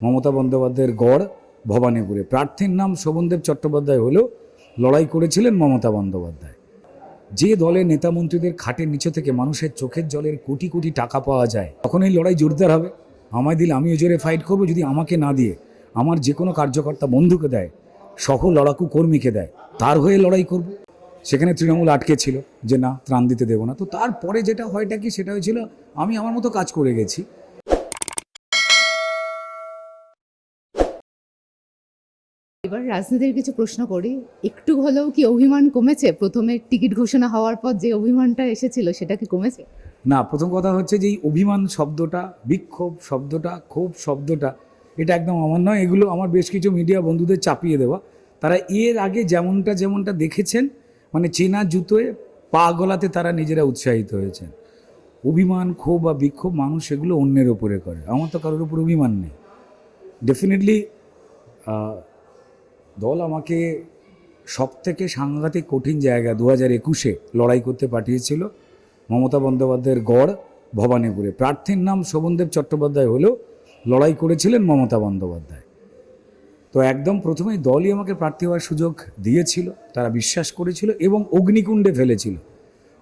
মমতা বন্দ্যোপাধ্যায়ের গড় ভবানীপুরে। প্রার্থীর নাম শোভনদেব চট্টোপাধ্যায় হলেও লড়াই করেছিলেন মমতা বন্দ্যোপাধ্যায়। যে দলের নেতা মন্ত্রীদের খাটের নিচে থেকে মানুষের চোখের জলের কোটি কোটি টাকা পাওয়া যায়, তখন এই লড়াই জোরদার হবে। আমায় দিলে আমিও জোরে ফাইট করব, যদি আমাকে না দিয়ে আমার যে কোনো কার্যকর্তা বন্ধুকে দেয়, সহ লড়াকু কর্মীকে দেয়, তার হয়ে লড়াই করব। সেখানে তৃণমূল আটকে ছিল যে না, ত্রাণ দিতে দেবো না। তো তারপরে যেটা হয়টা কি, সেটা হয়েছিল আমি আমার মতো কাজ করে গেছি। এবার রাজনীতির কিছু প্রশ্ন করি। একটু হলেও কি অভিমান কমেছে? প্রথমে টিকিট ঘোষণা হওয়ার পর যে অভিমানটা এসেছিল, সেটা কি কমেছে? না, প্রথম কথা হচ্ছে যে অভিমান শব্দটা, বিক্ষোভ শব্দটা, ক্ষোভ শব্দটা, এটা একদম আমার নয়। এগুলো আমার বেশ কিছু মিডিয়া বন্ধুদের চাপিয়ে দেওয়া। তারা এর আগে যেমনটা যেমনটা দেখেছেন মানে চেনা জুতোয় পা গলাতে তারা নিজেরা উৎসাহিত হয়েছেন। অভিমান, ক্ষোভ বা বিক্ষোভ মানুষ এগুলো অন্যের ওপরে করে। আমার তো কারোর উপর অভিমান নেই। ডেফিনেটলি দল আমাকে সব থেকে সাংঘাতিক কঠিন জায়গা দু হাজার একুশে লড়াই করতে পাঠিয়েছিল। মমতা বন্দ্যোপাধ্যায়ের গড় ভবানীপুরে। প্রার্থীর নাম শোভনদেব চট্টোপাধ্যায় হলেও লড়াই করেছিলেন মমতা বন্দ্যোপাধ্যায়। তো একদম প্রথমেই দলই আমাকে প্রার্থী হওয়ার সুযোগ দিয়েছিল, তারা বিশ্বাস করেছিল এবং অগ্নিকুণ্ডে ফেলেছিল,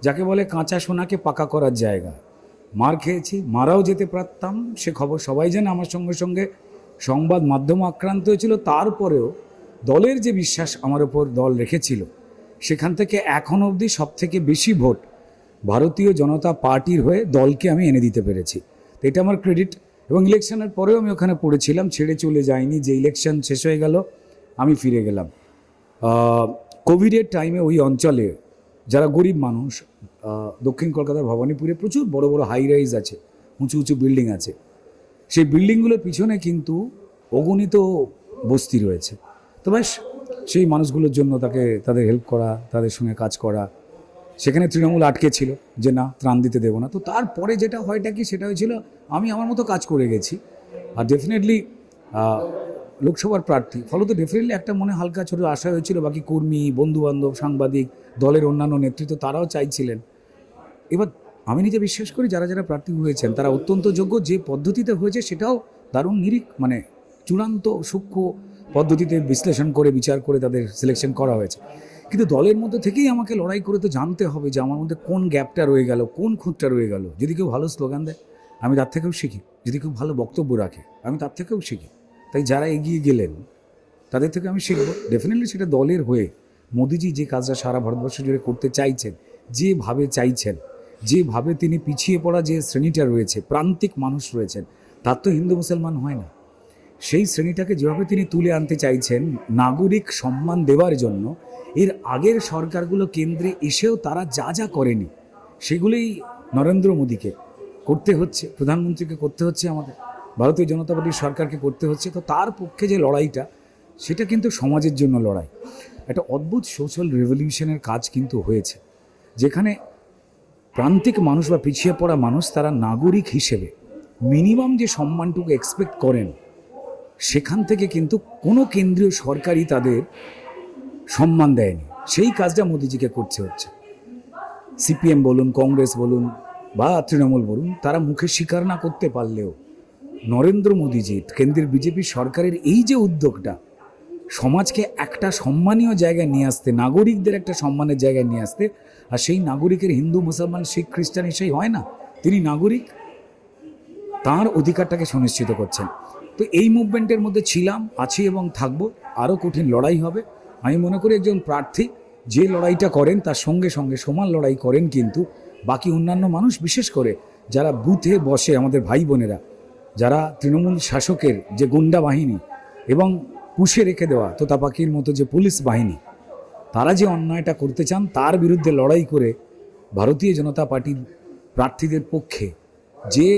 যাকে বলে কাঁচা সোনাকে পাকা করার জায়গা। মার খেয়েছি, মারাও যেতে পারতাম, সে খবর সবাই জানে। আমার সঙ্গে সঙ্গে সংবাদ মাধ্যম আক্রান্ত হয়েছিল, তারপরেও দলের যে বিশ্বাস আমার ওপর দল রেখেছিল, সেখান থেকে এখন অবধি সব থেকে বেশি ভোট ভারতীয় জনতা পার্টির হয়ে দলকে আমি এনে দিতে পেরেছি। তো এটা আমার ক্রেডিট এবং ইলেকশনের পরেও আমি ওখানে পড়েছিলাম, ছেড়ে চলে যাইনি যে ইলেকশন শেষ হয়ে গেল, আমি ফিরে গেলাম। কোভিডের টাইমে ওই অঞ্চলে যারা গরিব মানুষ দক্ষিণ কলকাতার ভবানীপুরে প্রচুর বড় বড় হাই রাইজ আছে, উঁচু উঁচু বিল্ডিং আছে। সেই বিল্ডিংগুলোর পিছনে কিন্তু অগণিত বস্তি রয়েছে। তো ব্যাস সেই মানুষগুলোর জন্য তাকে, তাদের হেল্প করা, তাদের সঙ্গে কাজ করা। সেখানে তৃণমূল আটকে ছিল যে না, ত্রাণ দিতে দেবো না। তো তারপরে যেটা হয়টা কি, সেটা হয়েছিল আমি আমার মতো কাজ করে গেছি। আর ডেফিনেটলি লোকসভার প্রার্থী, ফলত ডেফিনেটলি একটা মনে হালকা ছোট আশা হয়েছিল, বাকি কর্মী, বন্ধুবান্ধব, সাংবাদিক, দলের অন্যান্য নেতৃত্ব, তারাও চাইছিলেন। এবার আমি নিজে বিশ্বাস করি, যারা যারা প্রার্থী হয়েছেন, তারা অত্যন্ত যোগ্য। যে পদ্ধতিতে হয়েছে, সেটাও দারুণ নিরিখ মানে চূড়ান্ত, সূক্ষ্ম পদ্ধতিতে বিশ্লেষণ করে, বিচার করে তাদের সিলেকশন করা হয়েছে। কিন্তু দলের মধ্যে থেকেই আমাকে লড়াই করে তো জানতে হবে যে আমার মধ্যে কোন গ্যাপটা রয়ে গেল, কোন খুঁতটা রয়ে গেল। যদি কেউ ভালো স্লোগান দেয়, আমি তার থেকেও শিখি। যদি কেউ ভালো বক্তব্য রাখে, আমি তার থেকেও শিখি। তাই যারা এগিয়ে গেলেন, তাদের থেকে আমি শিখব। ডেফিনেটলি সেটা দলের হয়ে মোদিজি যে কাজটা সারা ভারতবর্ষ জুড়ে করতে চাইছেন, যেভাবে চাইছেন, যেভাবে তিনি পিছিয়ে পড়া যে শ্রেণীটা রয়েছে, প্রান্তিক মানুষ রয়েছেন, তার তো হিন্দু মুসলমান হয় না। সেই শ্রেণীটাকে যেভাবে তিনি তুলে আনতে চাইছেন নাগরিক সম্মান দেওয়ার জন্য, এর আগের সরকারগুলো কেন্দ্রে এসেও তারা যা যা করেনি, সেগুলোই নরেন্দ্র মোদীকে করতে হচ্ছে, প্রধানমন্ত্রীকে করতে হচ্ছে আমাদের, ভারতীয় জনতা পার্টির সরকারকে করতে হচ্ছে। তো তার পক্ষে যে লড়াইটা, সেটা কিন্তু সমাজের জন্য লড়াই। একটা অদ্ভুত সোশ্যাল রেভলিউশনের কাজ কিন্তু হয়েছে, যেখানে প্রান্তিক মানুষ বা পিছিয়ে পড়া মানুষ তারা নাগরিক হিসেবে মিনিমাম যে সম্মানটুকু এক্সপেক্ট করেন সেখান থেকে কিন্তু কোনো কেন্দ্রীয় সরকারই তাদের সম্মান দেয়নি। সেই কাজটা মোদিজিকে করছে হচ্ছে। সিপিএম বলুন, কংগ্রেস বলুন বা তৃণমূল বলুন, তারা মুখে স্বীকার না করতে পারলেও নরেন্দ্র মোদীজি, কেন্দ্রের বিজেপি সরকারের এই যে উদ্যোগটা, সমাজকে একটা সম্মানীয় জায়গায় নিয়ে আসতে, নাগরিকদের একটা সম্মানের জায়গায় নিয়ে আসতে, আর সেই নাগরিকের হিন্দু, মুসলমান, শিখ, খ্রিস্টান, এসেই হয় না। তিনি নাগরিক, তার অধিকারটাকে সুনিশ্চিত করছেন। তো এই মুভমেন্টের মধ্যে ছিলাম, আছি এবং থাকব। আরও কঠিন লড়াই হবে। আমি মনে করি একজন প্রার্থী যে লড়াইটা করেন, তার সঙ্গে সঙ্গে সমান লড়াই করেন কিন্তু বাকি অন্যান্য মানুষ, বিশেষ করে যারা বুথে বসে আমাদের ভাই বোনেরা, যারা তৃণমূল শাসকের যে গুন্ডা বাহিনী এবং পুষে রেখে দেওয়া তোতা পাখির মতো যে পুলিশ বাহিনী, তারা যে অন্যায়টা করতে চান, তার বিরুদ্ধে লড়াই করে ভারতীয় জনতা পার্টির প্রার্থীদের পক্ষে যে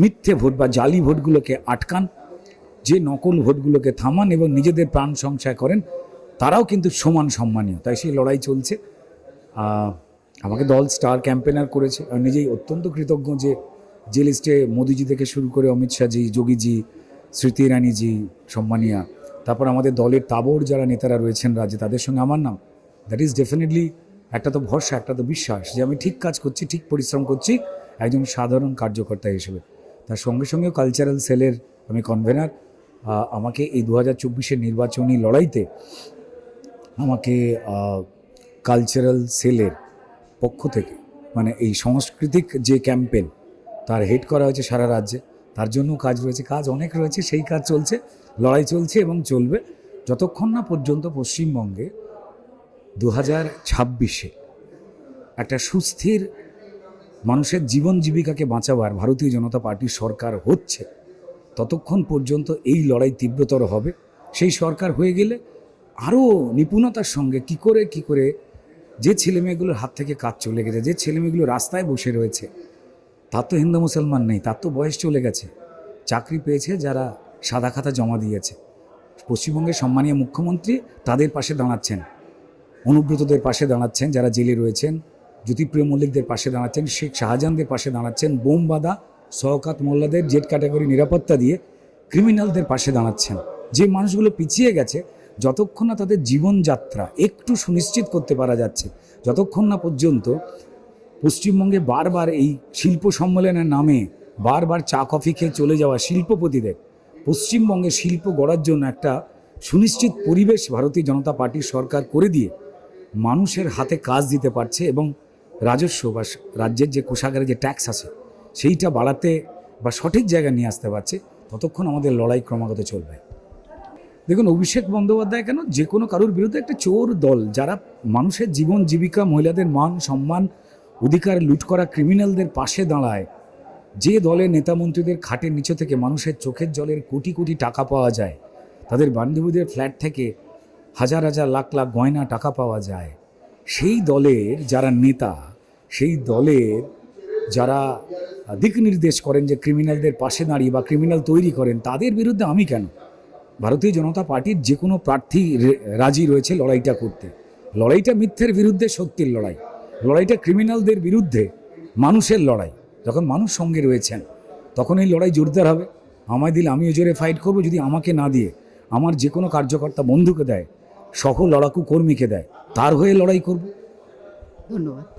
মিথ্যে ভোট বা জালি ভোটগুলোকে আটকান, যে নকল ভোটগুলোকে থামান এবং নিজেদের প্রাণ সংশয় করেন, তারাও কিন্তু সমান সম্মানীয়। তাই সেই লড়াই চলছে। আমাকে দল স্টার ক্যাম্পেনার করেছে। আর নিজেই অত্যন্ত কৃতজ্ঞ যে যে লিস্টে মোদিজি থেকে শুরু করে অমিত শাহজি, যোগীজি, স্মৃতি ইরানিজি সম্মানিয়া। তারপর আমাদের দলের তাবর যারা নেতারা রয়েছেন রাজ্যে, তাদের সঙ্গে আমার নাম। দ্যাট ইজ ডেফিনেটলি একটা তো ভরসা, একটা তো বিশ্বাস যে আমি ঠিক কাজ করছি, ঠিক পরিশ্রম করছি একজন সাধারণ কার্যকর্তা হিসেবে। তার সঙ্গে সঙ্গেও কালচারাল সেলের আমি কনভেনার আমাকে এই দু হাজার চব্বিশের নির্বাচনী লড়াইতে আমাকে কালচারাল সেলের পক্ষ থেকে মানে এই সাংস্কৃতিক যে ক্যাম্পেন তার হেড করা হয়েছে সারা রাজ্যে। তার জন্য কাজ রয়েছে, কাজ অনেক রয়েছে, সেই কাজ চলছে, লড়াই চলছে এবং চলবে। যতক্ষণ না পর্যন্ত পশ্চিমবঙ্গে দু হাজার ছাব্বিশে একটা সুস্থির মানুষের জীবন জীবিকাকে বাঁচাবার ভারতীয় জনতা পার্টির সরকার হচ্ছে। ততক্ষণ পর্যন্ত এই লড়াই তীব্রতর হবে। সেই সরকার হয়ে গেলে আরও নিপুণতার সঙ্গে কি করে কি করে যে ছেলেমেয়েগুলোর হাত থেকে কাজ চলে গেছে, যে ছেলেমেয়েগুলো রাস্তায় বসে রয়েছে, তার তো হিন্দু মুসলমান নেই, তার তো বয়স চলে গেছে। চাকরি পেয়েছে যারা সাদা খাতা জমা দিয়েছে। পশ্চিমবঙ্গের সম্মানীয় মুখ্যমন্ত্রী তাদের পাশে দাঁড়াচ্ছেন, অনুব্রতদের পাশে দাঁড়াচ্ছেন, যারা জেলে রয়েছেন জ্যোতিপ্রিয় মল্লিকদের পাশে দাঁড়াচ্ছেন শেখ শাহজাহানদের পাশে দাঁড়াচ্ছেন বোমবাদা, শওকাত মোল্লাদের জেড ক্যাটাগরি নিরাপত্তা দিয়ে ক্রিমিনালদের পাশে দাঁড়াচ্ছেন। যে মানুষগুলো পিছিয়ে গেছে, যতক্ষণ না তাদের জীবনযাত্রা একটু সুনিশ্চিত করতে পারা যাচ্ছে, যতক্ষণ না পর্যন্ত পশ্চিমবঙ্গে বারবার এই শিল্প সম্মেলনের নামে বারবার চা কফি খেয়ে চলে যাওয়া শিল্পপতিদের, পশ্চিমবঙ্গে শিল্প গড়ার জন্য একটা সুনিশ্চিত পরিবেশ ভারতীয় জনতা পার্টির সরকার করে দিয়ে মানুষের হাতে কাজ দিতে পারছে এবং রাজস্ব বা রাজ্যের যে কোষাগারে যে ট্যাক্স আছে, সেইটা বাড়াতে বা সঠিক জায়গায় নিয়ে আসতে পারছে, ততক্ষণ আমাদের লড়াই ক্রমাগত চলবে। দেখুন, অভিষেক বন্দ্যোপাধ্যায় কেন যে কোনো কারোর বিরুদ্ধে একটা চোর দল, যারা মানুষের জীবন, জীবিকা, মহিলাদের মান, সম্মান, অধিকার লুট করা ক্রিমিনালদের পাশে দাঁড়ায়, যে দলের নেতা মন্ত্রীদের খাটের নিচে থেকে মানুষের চোখের জলের কোটি কোটি টাকা পাওয়া যায়, তাদের বান্ধবীদের ফ্ল্যাট থেকে হাজার হাজার লাখ লাখ গয়না টাকা পাওয়া যায় সেই দলের যারা নেতা, সেই দলের যারা দিক নির্দেশ করেন যে ক্রিমিনালদের পাশে দাঁড়িয়ে বা ক্রিমিনাল তৈরি করেন, তাদের বিরুদ্ধে আমি কেন? ভারতীয় জনতা পার্টির যে কোনো প্রার্থী রাজি রয়েছে লড়াইটা করতে। লড়াইটা মিথ্যের বিরুদ্ধে সত্যির লড়াই। লড়াইটা ক্রিমিনালদের বিরুদ্ধে মানুষের লড়াই। যখন মানুষ সঙ্গে রয়েছেন, তখন এই লড়াই জোরদার হবে। আমায় দিলে আমিও জোরে ফাইট করব, যদি আমাকে না দিয়ে আমার যে কোনো কার্যকর্তা বন্ধুকে দেয়, সহ লড়াকু কর্মীকে দেয় তার হয়ে লড়াই করব। ধন্যবাদ।